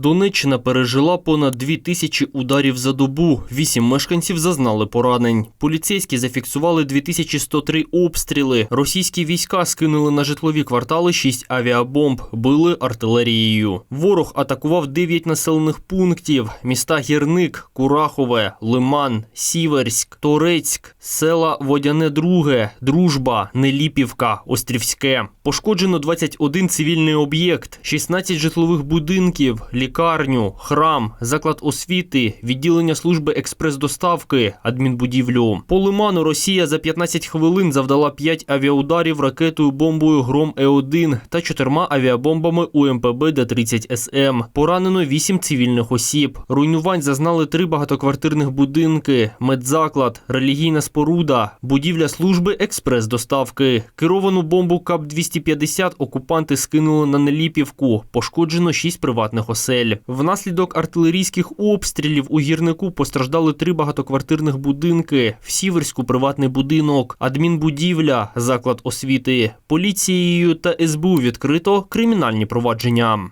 Донеччина пережила понад дві тисячі ударів за добу. Вісім мешканців зазнали поранень. Поліцейські зафіксували 2103 обстріли. Російські війська скинули на житлові квартали шість авіабомб, били артилерією. Ворог атакував 9 населених пунктів: міста Гірник, Курахове, Лиман, Сіверськ, Торецьк, села Водяне Друге, Дружба, Неліпівка, Острівське. Пошкоджено 21 цивільний об'єкт, 16 житлових будинків, лікарню, храм, заклад освіти, відділення служби експрес-доставки, адмінбудівлю. По лиману Росія за 15 хвилин завдала 5 авіаударів ракетою бомбою Гром Е1 та чотирма авіабомбами УМПБ Д-30 СМ. Поранено 8 цивільних осіб. Руйнувань зазнали три багатоквартирних будинки, медзаклад, релігійна споруда, будівля служби експрес-доставки. Керовану бомбу КАП-250 окупанти скинули на Неліпівку. Пошкоджено 6 приватних осель. Внаслідок артилерійських обстрілів у гірнику постраждали три багатоквартирних будинки. В Сіверську приватний будинок, адмінбудівля, заклад освіти. Поліцією та СБУ відкрито кримінальні провадження.